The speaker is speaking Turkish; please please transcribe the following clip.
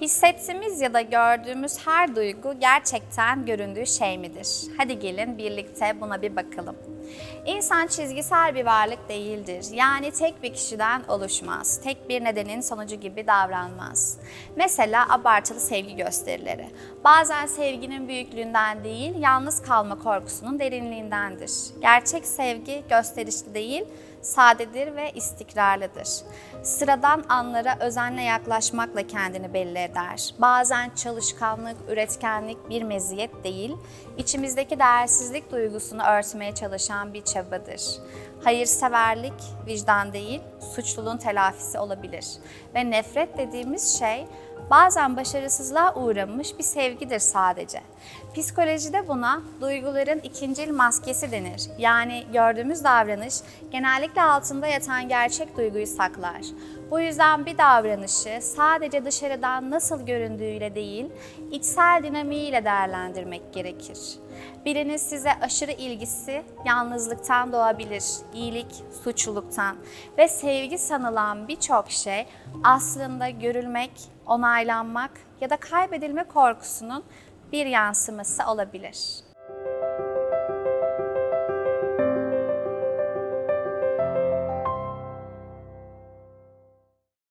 Hissettiğimiz ya da gördüğümüz her duygu gerçekten göründüğü şey midir? Hadi gelin birlikte buna bir bakalım. İnsan çizgisel bir varlık değildir. Yani tek bir kişiden oluşmaz. Tek bir nedenin sonucu gibi davranmaz. Mesela abartılı sevgi gösterileri. Bazen sevginin büyüklüğünden değil, yalnız kalma korkusunun derinliğindendir. Gerçek sevgi gösterişli değil, sadedir ve istikrarlıdır. Sıradan anlara özenle yaklaşmakla kendini belli eder. Bazen çalışkanlık, üretkenlik bir meziyet değil, içimizdeki değersizlik duygusunu örtmeye çalışan bir çabadır. Hayırseverlik vicdan değil, suçluluğun telafisi olabilir. Ve nefret dediğimiz şey bazen başarısızlığa uğramış bir sevgidir sadece. Psikolojide buna duyguların ikincil maskesi denir. Yani gördüğümüz davranış genellikle altında yatan gerçek duyguyu saklar. Bu yüzden bir davranışı sadece dışarıdan nasıl göründüğüyle değil, içsel dinamiğiyle değerlendirmek gerekir. Birinin size aşırı ilgisi yalnızlıktan doğabilir, iyilik suçluluktan ve sevgi sanılan birçok şey aslında görülmek, onaylanmak ya da kaybedilme korkusunun bir yansıması olabilir.